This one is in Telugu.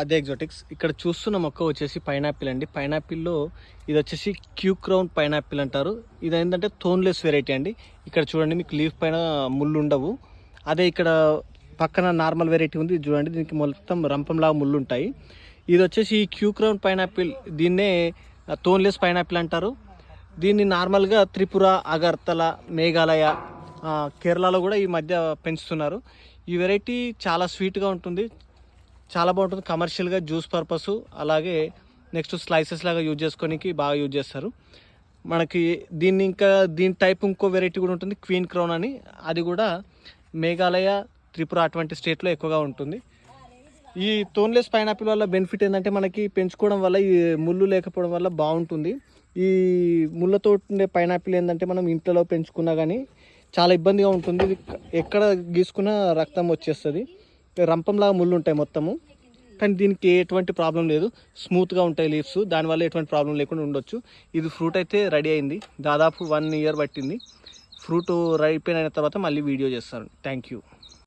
అదే ఎగ్జాటిక్స్ ఇక్కడ చూస్తున్న మొక్క వచ్చేసి పైనాపిల్ అండి. పైనాపిల్లో ఇది వచ్చేసి క్యూ క్రౌన్ పైనాపిల్ అంటారు. ఇది ఏంటంటే థోన్లెస్ వెరైటీ అండి. ఇక్కడ చూడండి మీకు లీఫ్ పైన ముళ్ళు ఉండవు అదే ఇక్కడ పక్కన నార్మల్ వెరైటీ ఉంది. చూడండి దీనికి మొత్తం రంపంలాగా ముళ్ళు ఉంటాయి ఇది వచ్చేసి క్యూ క్రౌన్ పైనాపిల్. దీన్నే థోన్లెస్ పైనాపిల్ అంటారు. దీన్ని నార్మల్గా త్రిపుర అగర్తల మేఘాలయ కేరళలో కూడా ఈ మధ్య పెంచుతున్నారు. ఈ వెరైటీ చాలా స్వీట్గా ఉంటుంది. చాలా బాగుంటుంది. కమర్షియల్గా జ్యూస్ పర్పస్ అలాగే నెక్స్ట్ స్లైసెస్ లాగా యూజ్ చేసుకోనికి బాగా యూజ్ చేస్తారు. మనకి దీన్ని ఇంకా దీని టైప్ ఇంకో వెరైటీ కూడా ఉంటుంది క్వీన్ క్రౌన్ అని. అది కూడా మేఘాలయ త్రిపుర అటువంటి స్టేట్లో ఎక్కువగా ఉంటుంది. ఈ తోన్లెస్ పైనాపిల్ వల్ల బెనిఫిట్ ఏంటంటే మనకి పెంచుకోవడం వల్ల ఈ ముళ్ళు లేకపోవడం వల్ల బాగుంటుంది. ఈ ముళ్ళతో ఉండే పైనాపిల్ ఏంటంటే మనం ఇంట్లో పెంచుకున్నా కానీ చాలా ఇబ్బందిగా ఉంటుంది. ఇది ఎక్కడ గీసుకున్నా రక్తం వచ్చేస్తుంది. రంపంలాగా ముళ్ళు ఉంటాయి మొత్తము. కానీ దీనికి ఎటువంటి ప్రాబ్లం లేదు. స్మూత్గా ఉంటాయి లీవ్స్. దానివల్ల ఎటువంటి ప్రాబ్లం లేకుండా ఉండొచ్చు. ఇది ఫ్రూట్ అయితే రెడీ అయింది. దాదాపు వన్ ఇయర్ పట్టింది. ఫ్రూట్ అయిపోయిన తర్వాత మళ్ళీ వీడియో చేస్తాను థ్యాంక్ యూ.